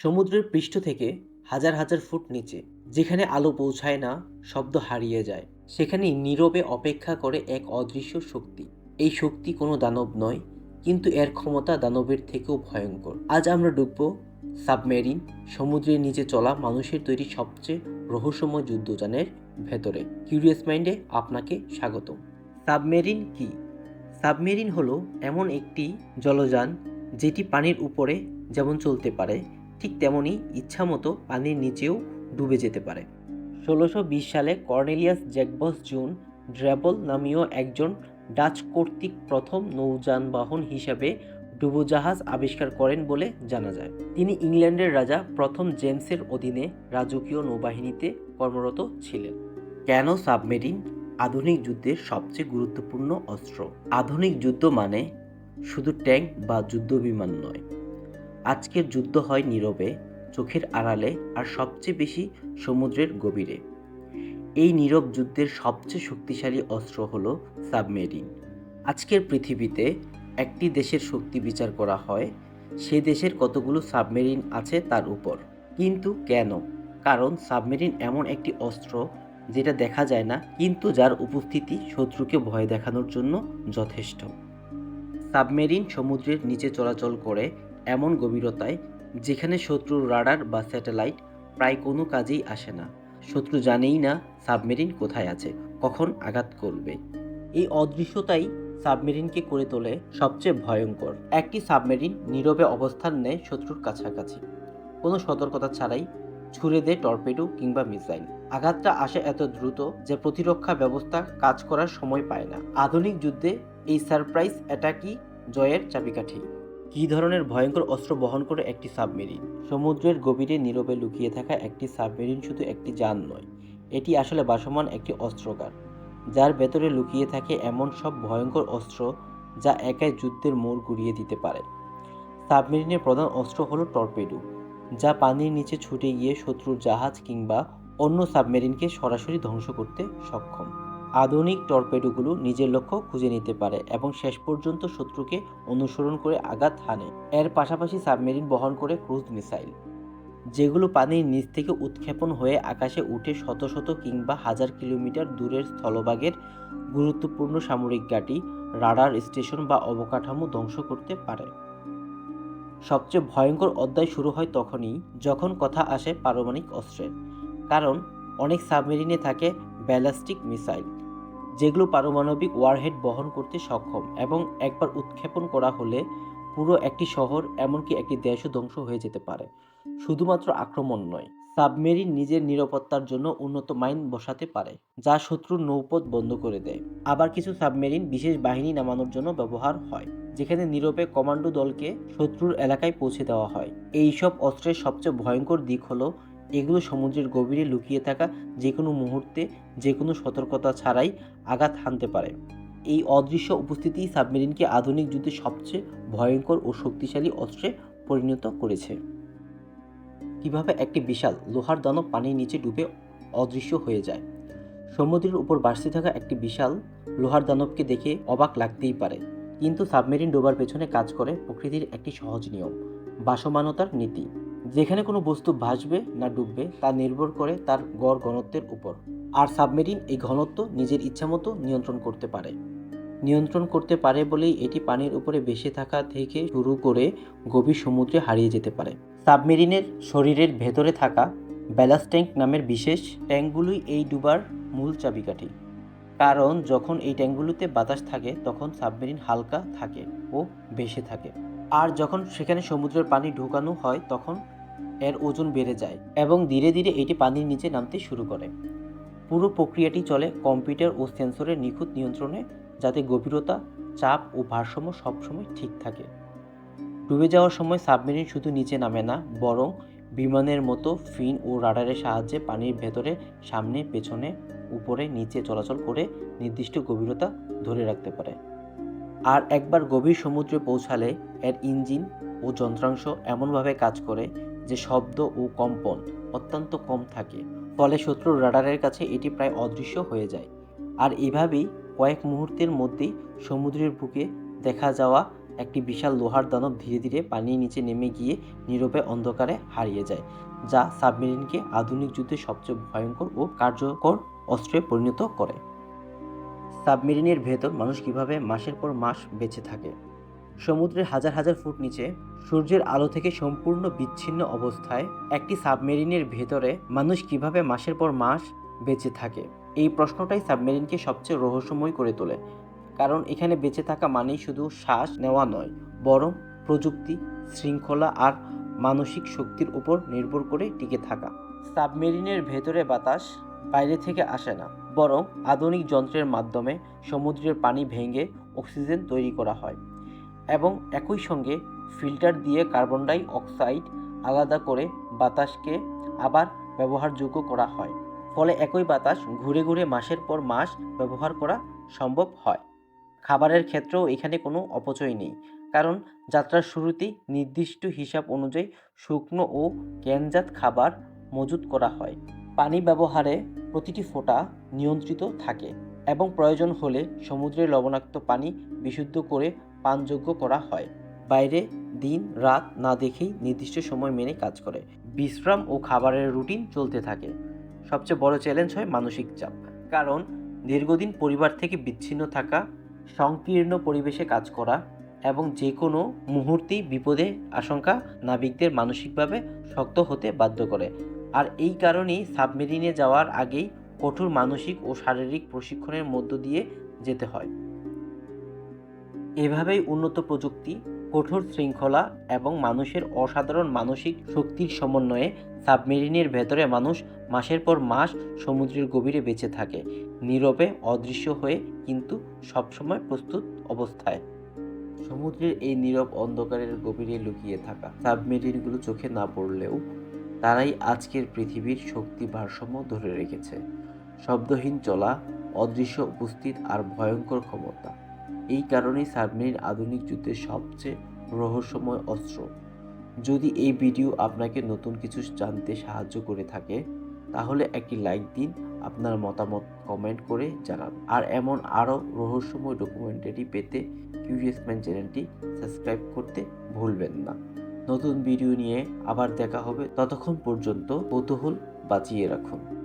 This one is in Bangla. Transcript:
সমুদ্রের পৃষ্ঠ থেকে হাজার হাজার ফুট নিচে, যেখানে আলো পৌঁছায় না, শব্দ হারিয়ে যায়। সেখানেই নীরবে অপেক্ষা করে এক অদৃশ্য শক্তি। এই শক্তি কোনো দানব নয়, কিন্তু এর ক্ষমতা দানবের থেকেও ভয়ঙ্কর। আজ আমরা ডুববো সাবমেরিন, সমুদ্রের নিচে চলা মানুষের তৈরি সবচেয়ে রহস্যময় যুদ্ধযানের ভেতরে। কিউরিয়াস মাইন্ডে আপনাকে স্বাগত সাবমেরিন কি? সাবমেরিন হলো এমন একটি জলযান, যেটি পানির উপরে যেমন চলতে পারে ঠিক তেমনই ইচ্ছামতো পানির নিচেও ডুবে যেতে পারে। ষোলোশো বিশ সালে কর্নেলিয়াস জ্যাকবস জুন ড্র্যাবল নামীয় একজন ডাচ কর্তৃক প্রথম নৌযানবাহন হিসাবে ডুবোজাহাজ আবিষ্কার করেন বলে জানা যায়। তিনি ইংল্যান্ডের রাজা প্রথম জেমসের অধীনে রাজকীয় নৌবাহিনীতে কর্মরত ছিলেন। কেন সাবমেরিন আধুনিক যুদ্ধের সবচেয়ে গুরুত্বপূর্ণ অস্ত্র। আধুনিক যুদ্ধ মানে শুধু ট্যাঙ্ক বা যুদ্ধবিমান নয় আজকের যুদ্ধ হয় নীরবে, চোখের আড়ালে আর সবচেয়ে বেশি সমুদ্রের গভীরে। এই নীরব যুদ্ধের সবচেয়ে শক্তিশালী অস্ত্র হল সাবমেরিন। আজকের পৃথিবীতে একটি দেশের শক্তি বিচার করা হয়, সে দেশের কতগুলো সাবমেরিন আছে তার উপর। কিন্তু কেন? কারণ সাবমেরিন এমন একটি অস্ত্র যেটা দেখা যায় না, কিন্তু যার উপস্থিতি শত্রুকে ভয় দেখানোর জন্য যথেষ্ট। সাবমেরিন সমুদ্রের নিচে চলাচল করে এমন গভীরতায় যেখানে শত্রুর রাডার বা স্যাটেলাইট প্রায় কোনো কাজেই আসে না। শত্রু জানেই না সাবমেরিন কোথায় আছে, কখন আঘাত করবে। এই অদৃশ্যতাই সাবমেরিনকে করে তোলে সবচেয়ে ভয়ঙ্কর। একটি সাবমেরিন নীরবে অবস্থান নেয় শত্রুর কাছাকাছি। কোনো সতর্কতা ছাড়াই ছুড়ে দেয় টর্পেডো কিংবা মিসাইল। আঘাতটা আসে এত দ্রুত যে প্রতিরক্ষা ব্যবস্থা কাজ করার সময় পায় না। আধুনিক যুদ্ধে এই সারপ্রাইজ অ্যাটাকই জয়ের চাবিকাঠি। কী ধরনের ভয়ঙ্কর অস্ত্র বহন করে একটি সাবমেরিন? সমুদ্রের গভীরে নীরবে লুকিয়ে থাকা একটি সাবমেরিন শুধু একটি যান নয়, এটি আসলে বাসমান একটি অস্ত্রকার, যার ভেতরে লুকিয়ে থাকে এমন সব ভয়ঙ্কর অস্ত্র যা একাই যুদ্ধের মোড় ঘুরিয়ে দিতে পারে। সাবমেরিনের প্রধান অস্ত্র হলো টর্পেডো, যা পানির নিচে ছুটে গিয়ে শত্রুর জাহাজ কিংবা অন্য সাবমেরিনকে সরাসরি ধ্বংস করতে সক্ষম। আধুনিক টর্পেডোগুলো নিজের লক্ষ্য খুঁজে নিতে পারে এবং শেষ পর্যন্ত শত্রুকে অনুসরণ করে আঘাত হানে। এর পাশাপাশি সাবমেরিন বহন করে ক্রুজ মিসাইল, যেগুলো পানির নিচ থেকে উৎক্ষেপণ হয়ে আকাশে উঠে শত শত কিংবা হাজার কিলোমিটার দূরের স্থলভাগের গুরুত্বপূর্ণ সামরিক ঘাঁটি, রাডার স্টেশন বা অবকাঠামো ধ্বংস করতে পারে। সবচেয়ে ভয়ঙ্কর অধ্যায় শুরু হয় তখনই যখন কথা আসে পারমাণবিক অস্ত্রের, কারণ অনেক সাবমেরিনে থাকে ব্যালাস্টিক মিসাইল। যেগুলো পারমাণবিক ওয়ারহেড বহন করতে সক্ষম এবং একবার উৎক্ষেপণ করা হলে পুরো একটি শহর এমনকি একটি দেশও ধ্বংস হয়ে যেতে পারে। শুধুমাত্র আক্রমণ নয়, সাবমেরিন নিজের নিরাপত্তার জন্য উন্নত মাইন বসাতে পারে, যা শত্রুর নৌপথ বন্ধ করে দেয়। আবার কিছু সাবমেরিন বিশেষ বাহিনী নামানোর জন্য ব্যবহার হয়, যেখানে নীরবে কমান্ডো দলকে শত্রুর এলাকায় পৌঁছে দেওয়া হয়। এই সব অস্ত্রের সবচেয়ে ভয়ঙ্কর দিক হলো এগুলো সমুদ্রের গভীরে লুকিয়ে থাকা যে কোনো মুহূর্তে যে কোনো সতর্কতা ছাড়াই আঘাত হানতে পারে। এই অদৃশ্য উপস্থিতি সাবমেরিনকে আধুনিক যুদ্ধে সবচেয়ে ভয়ঙ্কর ও শক্তিশালী অস্ত্রে পরিণত করেছে। কীভাবে একটি বিশাল লোহার দানব পানির নিচে ডুবে অদৃশ্য হয়ে যায়? সমুদ্রের উপর ভাসতে থাকা একটি বিশাল লোহার দানবকে দেখে অবাক লাগতেই পারে। কিন্তু সাবমেরিন ডোবার পেছনে কাজ করে প্রকৃতির একটি সহজ নিয়ম, বাসমানতার নীতি। যেখানে কোনো বস্তু ভাসবে না ডুববে, তা নির্ভর করে তার গড় ঘনত্বের উপর। আর সাবমেরিন এই ঘনত্ব নিজের ইচ্ছামতো নিয়ন্ত্রণ করতে পারে। নিয়ন্ত্রণ করতে পারে বলেই এটি পানির উপরে ভেসে থাকা থেকে শুরু করে গভীর সমুদ্রে হারিয়ে যেতে পারে। সাবমেরিনের শরীরের ভেতরে থাকা ব্যালাস্ট ট্যাঙ্ক নামের বিশেষ ট্যাঙ্কগুলোই এই ডুবার মূল চাবিকাঠি। কারণ যখন এই ট্যাঙ্কগুলোতে বাতাস থাকে, তখন সাবমেরিন হালকা থাকে ও ভেসে থাকে। আর যখন সেখানে সমুদ্রের পানি ঢোকানো হয়, তখন এর ওজন বেড়ে যায় এবং ধীরে ধীরে এটি পানির নিচে নামতে শুরু করে। পুরো প্রক্রিয়াটি চলে কম্পিউটার ও সেন্সরের নিখুঁত নিয়ন্ত্রণে যাতে গভীরতা, চাপ ও ভারসাম্য সবসময় ঠিক থাকে। ডুবে যাওয়ার সময় সাবমেরিন শুধু নিচে নামে না, বরং বিমানের মতো ফিন ও রাডারের সাহায্যে পানির ভেতরে, সামনে, পেছনে, উপরে, নিচে চলাচল করে নির্দিষ্ট গভীরতা ধরে রাখতে পারে। আর একবার গভীর সমুদ্রে পৌঁছালে এর ইঞ্জিন ও যন্ত্রাংশ এমনভাবে কাজ করে যে শব্দ ও কম্পন অত্যন্ত কম থাকে, ফলে শত্রুর রাডারের কাছে এটি প্রায় অদৃশ্য হয়ে যায়। আর এভাবেই কয়েক মুহূর্তের মধ্যেই সমুদ্রের বুকে দেখা যাওয়া একটি বিশাল লোহার দানব ধীরে ধীরে পানির নিচে নেমে গিয়ে নীরবে অন্ধকারে হারিয়ে যায়, যা সাবমেরিনকে আধুনিক যুদ্ধের সবচেয়ে ভয়ঙ্কর ও কার্যকর অস্ত্রে পরিণত করে। সাবমেরিনের ভেতর মানুষ কীভাবে মাসের পর মাস বেঁচে থাকে? সমুদ্রের হাজার হাজার ফুট নিচে, সূর্যের আলো থেকে সম্পূর্ণ বিচ্ছিন্ন অবস্থায় একটি সাবমেরিনের ভেতরে মানুষ কীভাবে মাসের পর মাস বেঁচে থাকে? এই প্রশ্নটাই সাবমেরিনকে সবচেয়ে রহস্যময় করে তোলে। কারণ এখানে বেঁচে থাকা মানেই শুধু শ্বাস নেওয়া নয়, বরং প্রযুক্তি, শৃঙ্খলা আর মানসিক শক্তির উপর নির্ভর করে টিকে থাকা। সাবমেরিনের ভেতরে বাতাস বাইরে থেকে আসে না, বরং আধুনিক যন্ত্রের মাধ্যমে সমুদ্রের পানি ভেঙে অক্সিজেন তৈরি করা হয়। এবং একই সঙ্গে ফিল্টার দিয়ে কার্বন ডাই অক্সাইড আলাদা করে বাতাসকে আবার ব্যবহারযোগ্য করা হয়। ফলে একই বাতাস ঘুরে ঘুরে মাসের পর মাস ব্যবহার করা সম্ভব হয়। খাবারের ক্ষেত্রেও এখানে কোনো অপচয় নেই, কারণ যাত্রার শুরুতেই নির্দিষ্ট হিসাব অনুযায়ী শুকনো ও ক্যানজাত খাবার মজুত করা হয়। পানি ব্যবহারে প্রতিটি ফোঁটা নিয়ন্ত্রিত থাকে এবং প্রয়োজন হলে সমুদ্রের লবণাক্ত পানি বিশুদ্ধ করে পানযোগ্য করা হয়। বাইরে দিন, রাত না দেখেই নির্দিষ্ট সময় মেনে কাজ করে। বিশ্রাম ও খাবারের রুটিন চলতে থাকে। সবচেয়ে বড় চ্যালেঞ্জ হয় মানসিক চাপ। কারণ দীর্ঘদিন পরিবার থেকে বিচ্ছিন্ন থাকা, সংকীর্ণ পরিবেশে কাজ করা এবং যে কোনো মুহূর্তেই বিপদে আশঙ্কা নাবিকদের মানসিকভাবে শক্ত হতে বাধ্য করে। আর এই কারণেই সাবমেরিনে যাওয়ার আগেই কঠোর মানসিক ও শারীরিক প্রশিক্ষণের মধ্য দিয়ে যেতে হয়। এভাবেই উন্নত প্রযুক্তি, কঠোর শৃঙ্খলা এবং মানুষের অসাধারণ মানসিক শক্তির সমন্বয়ে সাবমেরিনের ভেতরে মানুষ মাসের পর মাস সমুদ্রের গভীরে বেঁচে থাকে, নীরবে অদৃশ্য হয়ে কিন্তু সবসময় প্রস্তুত অবস্থায়। সমুদ্রের এই নীরব অন্ধকারের গভীরে লুকিয়ে থাকা সাবমেরিনগুলো চোখে না পড়লেও তারাই আজকের পৃথিবীর শক্তি ভারসাম্য ধরে রেখেছে। শব্দহীন চলা, অদৃশ্য উপস্থিত আর ভয়ঙ্কর ক্ষমতা। এই কারণেই সাবমেরিন আধুনিক যুদ্ধের সবচেয়ে রহস্যময় অস্ত্র। যদি এই ভিডিও আপনাকে নতুন কিছু জানতে সাহায্য করে থাকে, তাহলে একটি লাইক দিন, আপনার মতামত কমেন্ট করে জানান। আর এমন আরও রহস্যময় ডকুমেন্টারি পেতে কিউরিয়াস ম্যান চ্যানেলটি সাবস্ক্রাইব করতে ভুলবেন না। নতুন ভিডিও নিয়ে আবার দেখা হবে। ততক্ষণ পর্যন্ত কৌতূহল বাঁচিয়ে রাখুন।